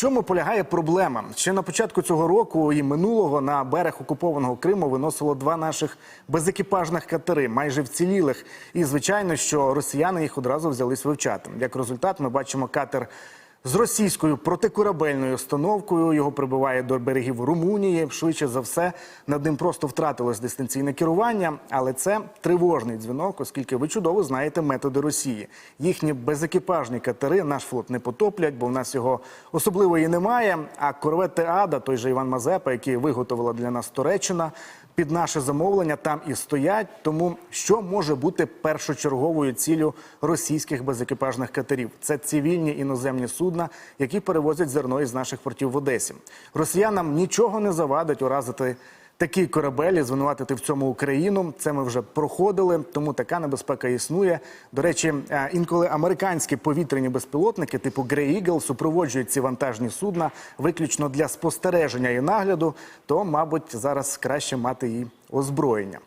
чому полягає проблема? Ще на початку цього року і минулого на берег окупованого Криму виносило два наших безекіпажних катери, майже вцілілих. І звичайно, що росіяни їх одразу взялись вивчати. Як результат, ми бачимо катер. З російською протикорабельною установкою його прибиває до берегів Румунії. Швидше за все, над ним просто втратилось дистанційне керування. Але це тривожний дзвінок, оскільки ви чудово знаєте методи Росії. Їхні безекіпажні катери наш флот не потоплять, бо в нас його особливо і немає. А корвети Ада, той же Іван Мазепа, який виготовила для нас Туреччина, під наше замовлення там і стоять. Тому що може бути першочерговою ціллю російських безекіпажних катерів? Це цивільні іноземні судна, які перевозять зерно із наших портів в Одесі. Росіянам нічого не завадить уразити. Такі корабелі звинуватити в цьому Україну. Це ми вже проходили, тому така небезпека існує. До речі, е, інколи американські повітряні безпілотники, типу Grey Eagle, супроводжують ці вантажні судна виключно для спостереження і нагляду. То, мабуть, зараз краще мати і озброєння.